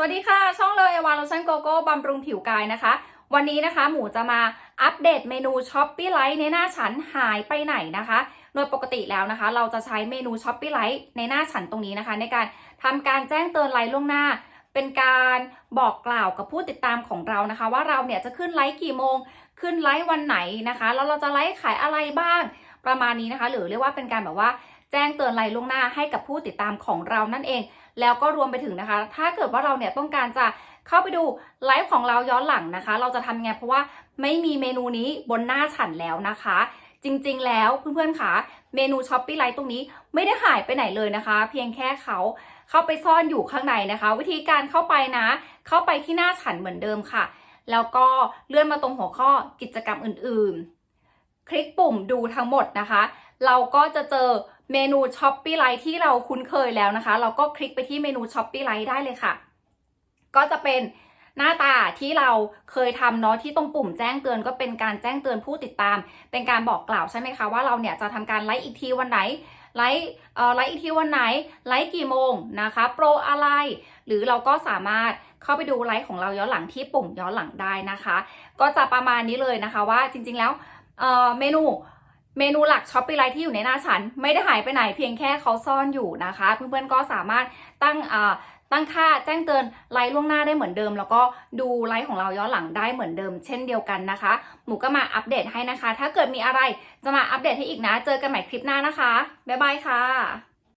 สวัสดีค่ะ ช่องเลยวาโลชั่นโกโก้บำรุงผิวกายนะคะ วันนี้นะคะหมูจะมาอัปเดตเมนูช้อปปี้ไลท์ในหน้าฉันหายไปไหนนะคะ โดยปกติแล้วนะคะ เราจะใช้เมนูช้อปปี้ไลท์ในหน้าฉันตรงนี้นะคะ ในการทำการแจ้งเตือนไลท์ล่วงหน้า เป็นการบอกกล่าวกับผู้ติดตามของเรานะคะ ว่าเราเนี่ยจะขึ้นไลท์กี่โมง ขึ้นไลท์วันไหนนะคะแล้วเราจะไลท์ขายอะไรบ้างประมาณนี้นะคะ หรือเรียกว่าเป็นการแบบว่า แจ้งเตือนไลท์ล่วงหน้าให้กับผู้ติดตามของเรานั่นเอง แล้วก็รวมไปถึงนะคะ ถ้าเกิดว่าเราเนี่ยต้องการจะเข้าไปดูไลฟ์ของเราย้อนหลังนะคะ เราจะทำไงเพราะว่าไม่มีเมนูนี้บนหน้าฉันแล้วนะคะ จริงๆ แล้วเพื่อนๆคะเมนูช้อปปี้ไลท์ตรงนี้ไม่ได้หายไปไหนเลยนะคะ เพียงแค่เขาเข้าไปซ่อนอยู่ข้างในนะคะ วิธีการเข้าไปนะ เข้าไปที่หน้าฉันเหมือนเดิมค่ะ แล้วก็เลื่อนมาตรงหัวข้อกิจกรรมอื่นๆ คลิกปุ่มดูทั้งหมดนะคะ เราก็จะเจอ เมนูช้อปปี้ไลท์ที่เราคุ้นเคยแล้วนะคะ เราก็คลิกไปที่เมนูช้อปปี้ไลท์ได้เลยค่ะ ก็จะเป็นหน้าตาที่เราเคยทำเนาะที่ตรงปุ่มแจ้งเตือนก็เป็นการแจ้งเตือนผู้ติดตาม เป็นการบอกกล่าวใช่ไหมคะว่าเราเนี่ยจะทำการไลฟ์อีกทีวันไหนไลฟ์เอ่อไลฟ์อีกทีวันไหนไลฟ์กี่โมงนะคะโปรอะไร หรือเราก็สามารถเข้าไปดูไลฟ์ของเราย้อนหลังที่ปุ่มย้อนหลังได้นะคะ ก็จะประมาณนี้เลยนะคะว่าจริงๆแล้วเอ่อเมนู เมนูหลักช้อปปี้ไลท์ที่อยู่ในหน้าฉัน ไม่ได้หายไปไหนเพียงแค่เขาซ่อนอยู่นะคะ เพื่อนๆก็สามารถตั้งอ่าตั้งค่าแจ้งเตือนไลฟ์ล่วงหน้าได้เหมือนเดิม แล้วก็ดูไลฟ์ของเราย้อนหลังได้เหมือนเดิม เช่นเดียวกันนะคะ หมูก็มาอัปเดตให้นะคะ ถ้าเกิดมีอะไรจะมาอัปเดตให้อีกนะ เจอกันใหม่คลิปหน้านะคะบ๊ายบายค่ะ